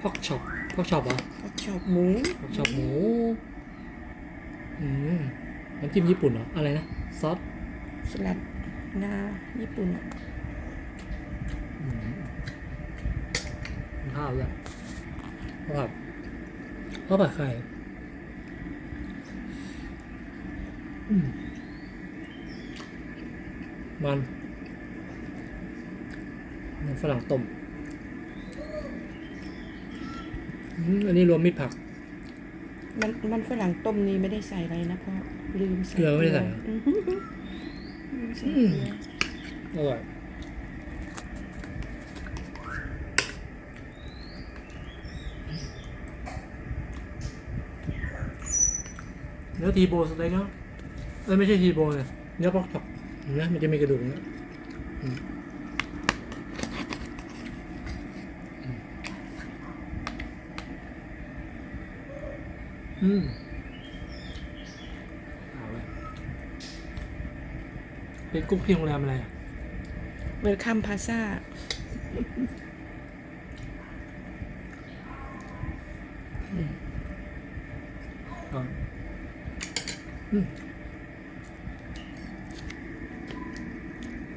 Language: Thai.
พอกช็อปพอกช็อปเหรอผักชอบหมูพอกช็อปหมู อืมน้ำจิ้มญี่ปุ่นเหรอ อะไรนะ ซอสสลัดงาญี่ปุ่นอะอืมข้าวด้วยข้าวผัดข้าวผัดไข่อืมมันมันฝรั่งต้ม อืมอันนี้รวมมิตรผัก มันมันฝรั่งต้มนี่ไม่ได้ใส่อะไรนะเพราะลืมใส่เกลือไม่ได้ใส่เหรอ อืมลืมใส่เกลืออร่อยเนื้อทีโบสเต็กเนาะเอ้ยไม่ใช่ทีโบเนี่ยเนื้อพอกช็อปเห็นไหมมันจะมีกระดูกเนี้ย อืมอืมเอาเลยเป็นกุ๊กที่โรงแรมอะไรอะเวลคัมพาซ่าก่อนอืม